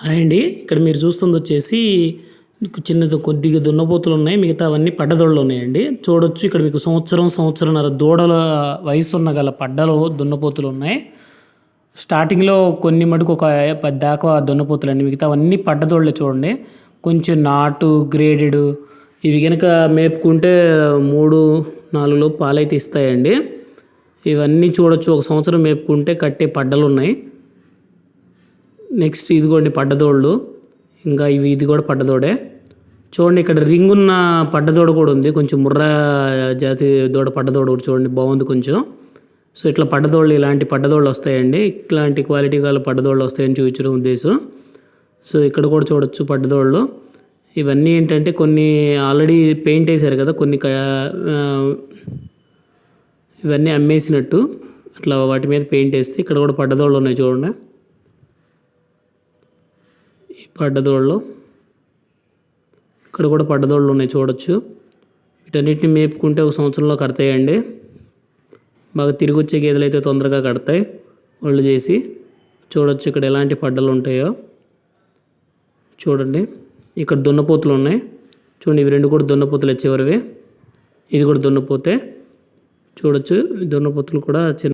Hi అండి. ఇక్కడ మీరు చూస్తుంది వచ్చేసి మీకు చిన్నది కొద్దిగా దున్నపోతులు ఉన్నాయి మిగతా అవన్నీ పడ్డదోళ్ళు ఉన్నాయండి. చూడొచ్చు ఇక్కడ మీకు సంవత్సరం సంవత్సరంన్నర దూడల వయసు ఉన్న గల పడ్డలు దున్నపోతులు ఉన్నాయి. స్టార్టింగ్లో కొన్ని మటుకు ఒక పది దాకా దున్నపోతులు అండి. మిగతా అవన్నీ పడ్డదోళ్ళే చూడండి. కొంచెం నాటు గ్రేడెడ్ ఇవి కనుక మేపుకుంటే మూడు నాలుగులో పాలైతే ఇస్తాయండి. ఇవన్నీ చూడొచ్చు. ఒక సంవత్సరం మేపుకుంటే కట్టే పడ్డలు ఉన్నాయి. నెక్స్ట్ ఇదిగోండి పడ్డదోళ్ళు ఇంకా ఇవి ఇది కూడా పడ్డదోడే చూడండి ఇక్కడ రింగ్ ఉన్న పడ్డదోడ కూడా ఉంది. కొంచెం ముర్రా జాతి దూడ పడ్డదోడ కూడా చూడండి. బాగుంది కొంచెం. సో ఇట్లా పడ్డదోళ్ళు ఇలాంటి పడ్డదోళ్ళు వస్తాయండి. ఇట్లాంటి క్వాలిటీ గల పడ్డదోళ్ళు వస్తాయని చూపించడం ఉద్దేశం. సో ఇక్కడ కూడా చూడొచ్చు పడ్డదోళ్ళు ఇవన్నీ ఏంటంటే కొన్ని ఆల్రెడీ పెయింట్ వేశారు కదా కొన్ని క- ఇవన్నీ అమ్మేసినట్టు. అట్లా వాటి మీద పెయింట్ వేస్తే ఇక్కడ కూడా పడ్డదోళ్ళు ఉన్నాయి చూడండి. పడ్డదోళ్ళు. ఇక్కడ కూడా పడ్డదోళ్ళు ఉన్నాయి చూడొచ్చు. వీటన్నిటిని మేపుకుంటే ఒక సంవత్సరంలో కడతాయండి. బాగా తిరిగి వచ్చే గేదెలు అయితే తొందరగా కడతాయి. ఒళ్ళు చేసి చూడొచ్చు ఇక్కడ ఎలాంటి పడ్డలు ఉంటాయో. చూడండి. ఇక్కడ దున్నపోతులు ఉన్నాయి. చూడండి ఇవి రెండు కూడా దున్నపోతులు చివరివి ఇది కూడా దున్నపోతే చూడొచ్చు. దున్నపోతులు కూడా చిన్న